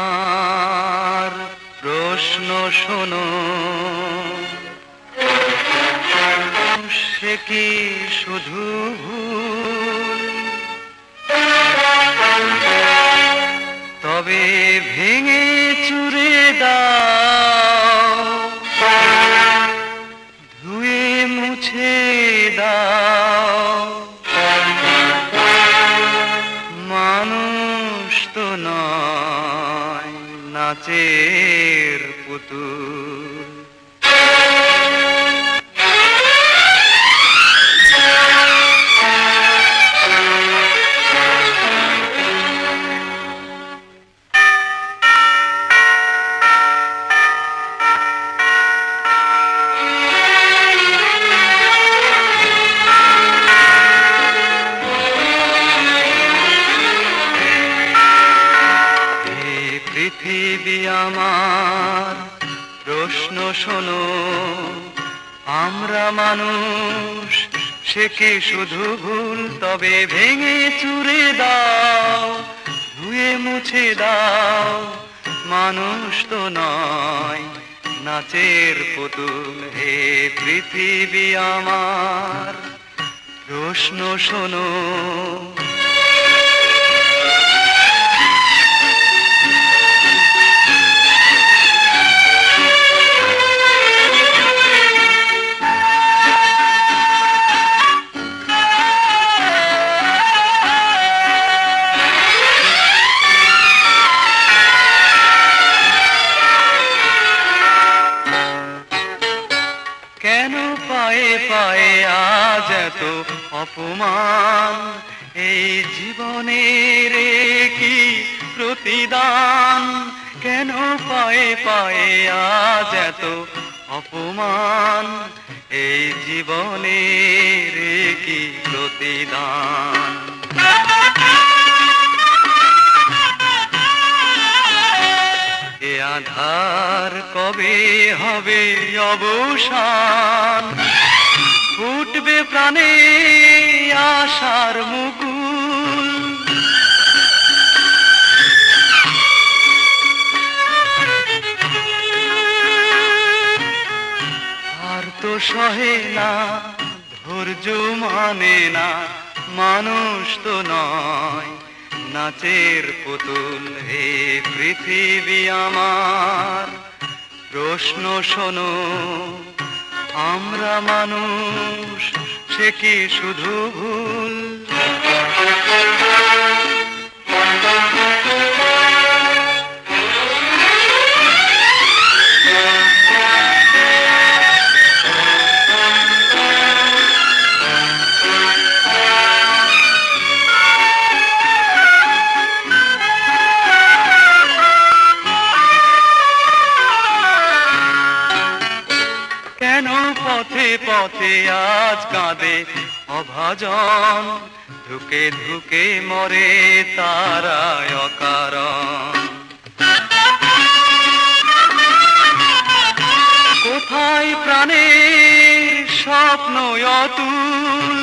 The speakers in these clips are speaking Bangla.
আমার প্রশ্ন শোনো। সে কি শুধু তবে ভেঙে নাচের পুতুল। পৃথিবী আমার। প্রশ্ন শোনো, আমরা মানুষ, সে কি শুধু ভুল? তবে ভেঙে চুরে দাও, ধুয়ে মুছে দাও। মানুষ তো নয়, নাচের পুতুল হে পৃথিবী আমার। প্রশ্ন শোনো পায়ে পায়ে আজ এত অপমান। এই জীবনের কি প্রতিদান? কেন পায়ে পায়ে আজ এত অপমান? এই জীবনের কি প্রতিদান? এ আধার কবে হবে অবসান? প্রাণে আশার মুকুল। আর তো সহে না, ধৈর্য মানে না, মানুষ তো নয়। নাচের পুতুল হে পৃথিবী আমার। প্রশ্ন শোনো, আমরা মানুষ সে কি শুধু ভুল কেন পথে পথে আজ কাঁদে অভাজন? ধুকে ধুকে মরে তারায় অকারণ। কোথায় প্রাণের স্বপ্ন অতুল?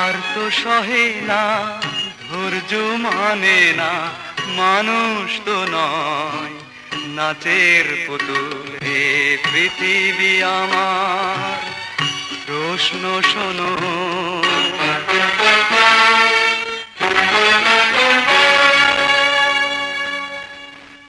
আর তো সহে না ধৈর্য মানে না মানুষ তো নয়। নাচের পুতুলে পৃথিবী আমার। প্রশ্ন শোনো